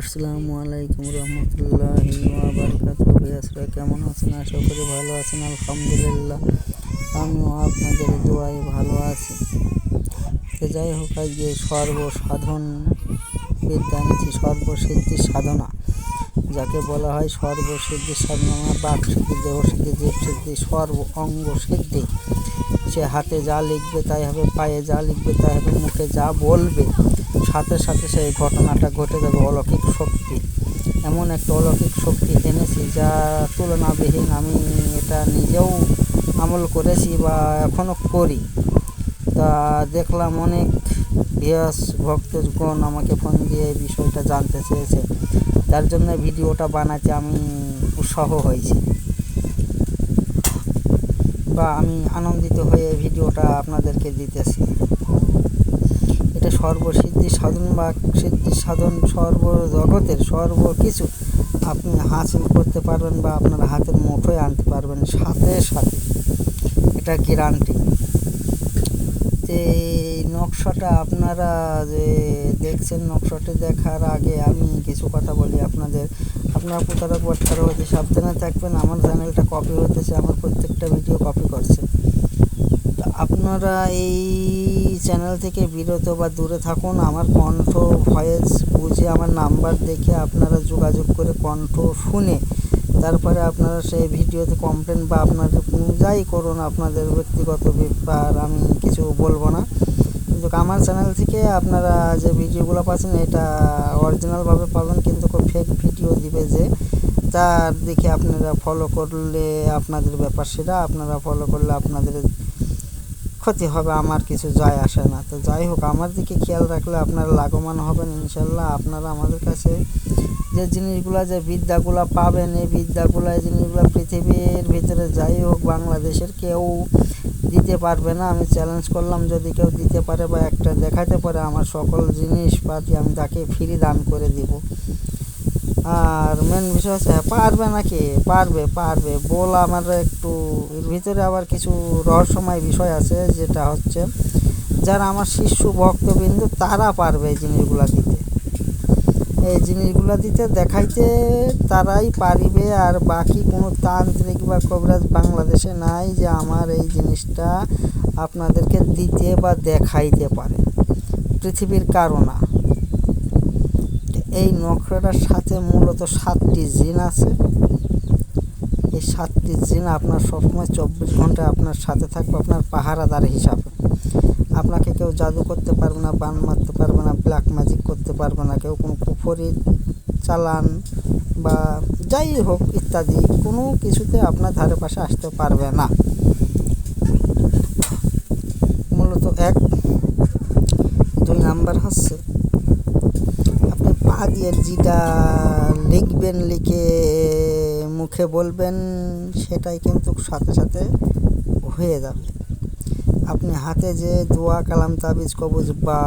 আসসালামু আলাইকুম রহমতুল্লাহ বারকাত বিয়াসরা কেমন আছেন? আশা করি ভালো আছেন, আলহামদুলিল্লাহ। আমিও আপনাদের দোয়ায় ভালো আছি। তো যাই হোক, আজকে সর্বসাধন বিদ্যা নিচ্ছি সর্বসিদ্ধি সাধনা। যাকে বলা হয় সর্বসিদ্ধি সাধনা বাক সিদ্ধি দেহ সিদ্ধি সিদ্ধি সর্ব অঙ্গ সিদ্ধি সে হাতে যা লিখবে তাই হবে, পায়ে যা লিখবে তাই হবে, মুখে যা বলবে, সাথে সাথে সেই ঘটনাটা ঘটে যাবে অলৌকিক শক্তি। এমন একটা অলৌকিক শক্তি এনেছি যা তুলনাবিহীন আমি এটা নিজেও আমল করেছি বা এখনও করি। তা দেখলাম অনেক ভিয়াস ভক্তগণ আমাকে ফোন দিয়ে এই বিষয়টা জানতে চেয়েছে। তার জন্য ভিডিওটা বানাতে আমি উৎসাহ হয়েছি। বা আমি আনন্দিত হয়ে ভিডিওটা আপনাদেরকে দিতেছি। এটা সর্বসিদ্ধি সাধন বা সিদ্ধি সাধন সর্ব জগতের সর্ব কিছু আপনি হাসিল করতে পারবেন বা আপনার হাতের মুঠোয় আনতে পারবেন সাথে সাথে। এটা গ্যারান্টি নকশাটা আপনারা যে দেখছেন নকশাটি দেখার আগে আমি কিছু কথা বলি আপনাদের। আপনারা প্রতারক বাটখারা হতে সাবধানে থাকবেন, আমার চ্যানেলটা কপি হতেছে আমার প্রত্যেকটা ভিডিও কপি করছে আপনারা এই চ্যানেল থেকে বিরত বা দূরে থাকুন, আমার কণ্ঠ ভয়েস বুঝে, আমার নাম্বার দেখে আপনারা যোগাযোগ করে কণ্ঠ শুনে, তারপরে আপনারা সেই ভিডিওতে কমপ্লেন বা আপনাদের যাই করুন, আপনাদের ব্যক্তিগত ব্যাপার আমি কিছু বলব না। কিন্তু আমার চ্যানেল থেকে আপনারা যে ভিডিওগুলো পাচ্ছেন, এটা অরিজিনালভাবে পাবেন, কিন্তু খুব ফেক ভিডিও দিবে যে। তার দেখে আপনারা ফলো করলে আপনাদের ব্যাপার সেটা, আপনারা ফলো করলে আপনাদের ক্ষতি হবে, আমার কিছু যায় আসে না। তো যাই হোক, আমার দিকে খেয়াল রাখলে আপনারা লাভবান হবেন ইনশাল্লাহ। আপনারা আমাদের কাছে যে জিনিসগুলো, যে বিদ্যাগুলো পাবেন, এই বিদ্যাগুলো, এই জিনিসগুলো পৃথিবীর ভিতরে যাই হোক, বাংলাদেশের কেউ দিতে পারবে না। আমি চ্যালেঞ্জ করলাম, যদি কেউ দিতে পারে বা একটা দেখাতে পারে, আমার সকল জিনিসপাতি আমি তাকে ফ্রি দান করে দিব। আর মেন বিষয় হচ্ছে, পারবে নাকি? পারবে পারবে। বল আমার একটু, এর ভিতরে আবার কিছু রহস্যময় বিষয় আছে, যেটা হচ্ছে, যারা আমার শিষ্য ভক্তবিন্দু, তারা পারবে এই জিনিসগুলো দিতে। এই জিনিসগুলো দিতে, দেখাইতে তারাই পারিবে, আর বাকি কোনো তান্ত্রিক বা কবিরাজ বাংলাদেশে নাই যে আমার এই জিনিসটা আপনাদেরকে দিতে বা দেখাইতে পারে। পৃথিবীর কারণা এই নকশাটার সাথে মূলত সাতটি জিন আছে। এই সাতটি জিন আপনার সবসময় চব্বিশ ঘণ্টা আপনার সাথে থাকবে, আপনার পাহারাদার হিসাবে। আপনাকে কেউ জাদু করতে পারবে না, বান মারতে পারবে না ব্ল্যাক ম্যাজিক করতে পারবে না, কেউ কোনো কুফরি, চালান বা যাই হোক ইত্যাদি কোনো কিছুতে আপনার ধারে পাশে আসতে পারবে না। মূলত এক। দুই নাম্বার হচ্ছে আপনি যেটা লিখবেন, লিখে মুখে বলবেন, সেটাই কিন্তু সাথে সাথে হয়ে যাবে। আপনি হাতে যে দোয়া, কালাম, তাবিজ, কবজ বা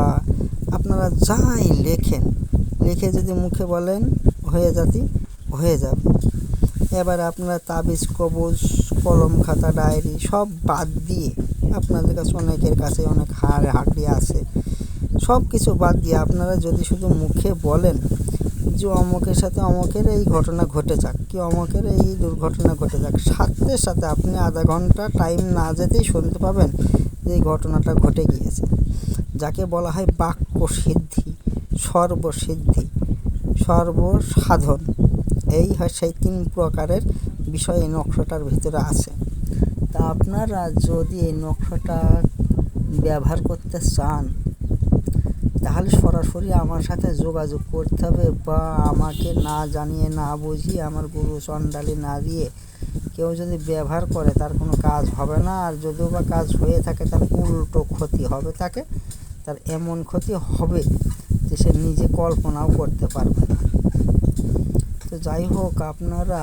আপনারা যাই লেখেন, লিখে যদি মুখে বলেন, হয়ে যাতি, হয়ে যাবে। এবার আপনারা তাবিজ, কবজ, কলম, খাতা, ডায়েরি সব বাদ দিয়ে আপনাদের কাছে অনেকের কাছে অনেক হাড় হাঁকড়ি আছে। সব কিছু বাদ দিয়ে আপনারা যদি শুধু মুখে বলেন যে অমকের সাথে অমকের এই ঘটনা ঘটে যাক, কি অমকের এই দুর্ঘটনা ঘটে যাক, সাথে সাথে আপনি আধা ঘণ্টা টাইম না যেতেই শুনতে পাবেন যে এই ঘটনাটা ঘটে গিয়েছে। যাকে বলা হয় বাক্য সিদ্ধি সর্বসিদ্ধি, সর্বসাধন। এই হয় সেই তিন প্রকারের বিষয় এই নকশাটার ভিতরে আছে। তা আপনারা যদি এই নকশাটা ব্যবহার করতে চান তাহলে সরাসরি আমার সাথে যোগাযোগ করতে হবে বা আমাকে না জানিয়ে, না বুঝিয়ে, আমার গুরু চণ্ডালি না দিয়ে কেউ যদি ব্যবহার করে তার কোনো কাজ হবে না। আর যদিও বা কাজ হয়ে থাকে, তার উল্টো ক্ষতি হবে তাকে, তার এমন ক্ষতি হবে যে সে নিজে কল্পনাও করতে পারবে না। তো যাই হোক, আপনারা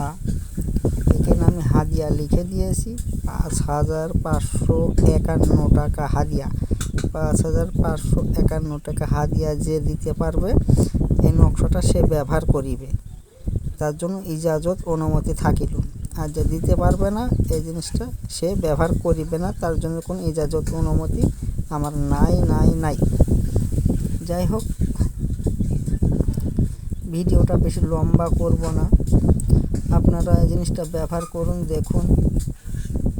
এখানে আমি হাদিয়া লিখে দিয়েছি, পাঁচ হাজার পাঁচশো একান্ন টাকা হাদিয়া। পাঁচ হাজার পাঁচশো একান্ন টাকা হাদিয়া যে দিতে পারবে, এই নকশাটা সে ব্যবহার করিবে। তার জন্য ইজাজত অনুমতি থাকিল। আর যে দিতে পারবে না, এই জিনিসটা সে ব্যবহার করিবে না। তার জন্য কোনো ইজাজত অনুমতি আমার নাই নাই নাই। যাই হোক, ভিডিওটা বেশি লম্বা করব না। আপনারা এই জিনিসটা ব্যবহার করুন, দেখুন।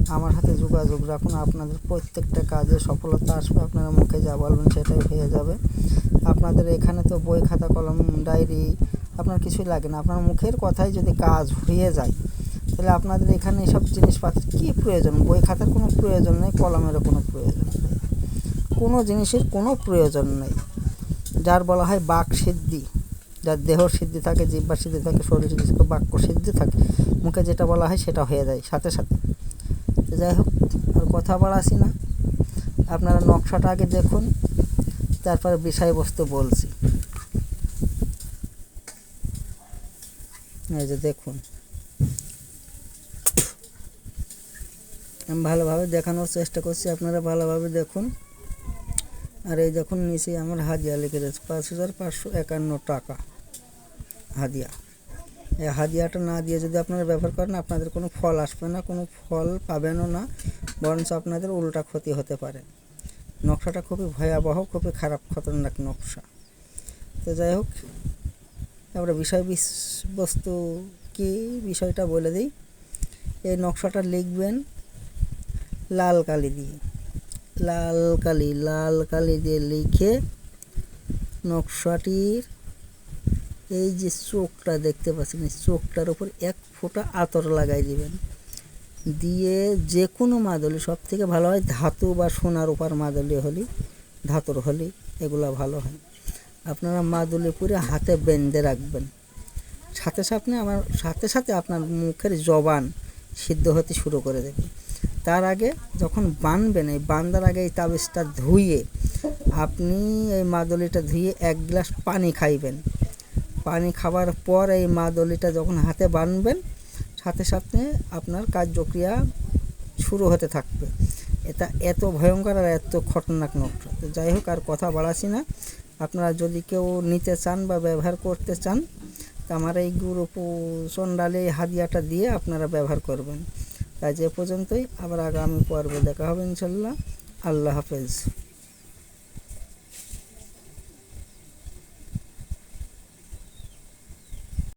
আমার হাতে যোগাযোগ রাখুন, আপনাদের প্রত্যেকটা কাজে সফলতা আসবে, আপনারা মুখে যা বলবেন সেটাই হয়ে যাবে। আপনাদের এখানে তো বই, খাতা, কলম, ডায়েরি, আপনার কিছুই লাগে না। আপনার মুখের কথাই যদি কাজ হয়ে যায়, তাহলে আপনাদের এখানে এসব জিনিসপাতি কী প্রয়োজন? বই, খাতার কোনো প্রয়োজন নেই, কলমেরও কোনো প্রয়োজন নেই। কোনো জিনিসের কোনো প্রয়োজন নেই। যার বলা হয় বাক সিদ্ধি, যার দেহ সিদ্ধি থাকে জিব্বার সিদ্ধি থাকে, শরীর সিদ্ধি থাকে, বাক্য সিদ্ধি থাকে, মুখে যেটা বলা হয় সেটা হয়ে যায়, সাথে সাথে। তো যাই হোক, আর কথা বাড়াসি না। আপনারা নকশাটা আগে দেখুন, তারপরে বিষয়বস্তু বলছি। এই যে দেখুন। আমি ভালোভাবে দেখানোর চেষ্টা করছি, আপনারা ভালোভাবে দেখুন। আর এই দেখুন, নিচে আমার হাদিয়া লিখে রয়েছে পাঁচ হাজার পাঁচশো একান্ন টাকা হাদিয়া হাদিয়াটা না দিয়ে যদি আপনারা ব্যবহার করেন, আপনাদের কোনো ফল আসবে না, কোনো ফল পাবেনও না, বরঞ্চ আপনাদের উল্টা ক্ষতি হতে পারে। নকশাটা খুবই ভয়াবহ, খুবই খারাপ, খতরনাক নকশা। তো যাই হোক, আমরা বিষয় বিস- বস্তু কি বিষয়টা বলে দিই? এই নকশাটা লিখবেন লাল কালি দিয়ে। লাল কালি লাল কালি দিয়ে লিখে নকশাটির এই যে চোখটা দেখতে পাচ্ছেন, এই চোখটার উপর এক ফোঁটা আতর লাগাই দিবেন। দিয়ে যে কোনো মাদলি সব থেকে ভালো হয় ধাতু বা সোনার উপর মাদলি হলি, ধাতুর হলি, এগুলো ভালো হয়। আপনারা মাদুলি পুরে হাতে বেঁধে রাখবেন। সাথে সাথে আমার, সাথে সাথে আপনার মুখের জবান সিদ্ধ হতে শুরু করে দেবে। তার আগে যখন বানবেন, এই বান্দার আগে এই তাবিজটা ধুয়ে আপনি এই মাদলিটা ধুয়ে এক গ্লাস পানি খাইবেন। পানি খাবার পর এই মা দলিটা যখন হাতে বানবেন, সাথে সাথে আপনার কার্যক্রিয়া শুরু হতে থাকবে। এটা এত ভয়ঙ্কর আর এত খতরনাক নকশা। তো যাই হোক, আর কথা বাড়াছি না। আপনারা যদি কেউ নিতে চান বা ব্যবহার করতে চান, তা আমার এই গুরু চন্ডালে হাদিয়াটা দিয়ে আপনারা ব্যবহার করবেন। তাই যে পর্যন্তই, আবার আগামী পর্বে দেখা হবে ইনশাল্লাহ। আল্লাহ হাফেজ।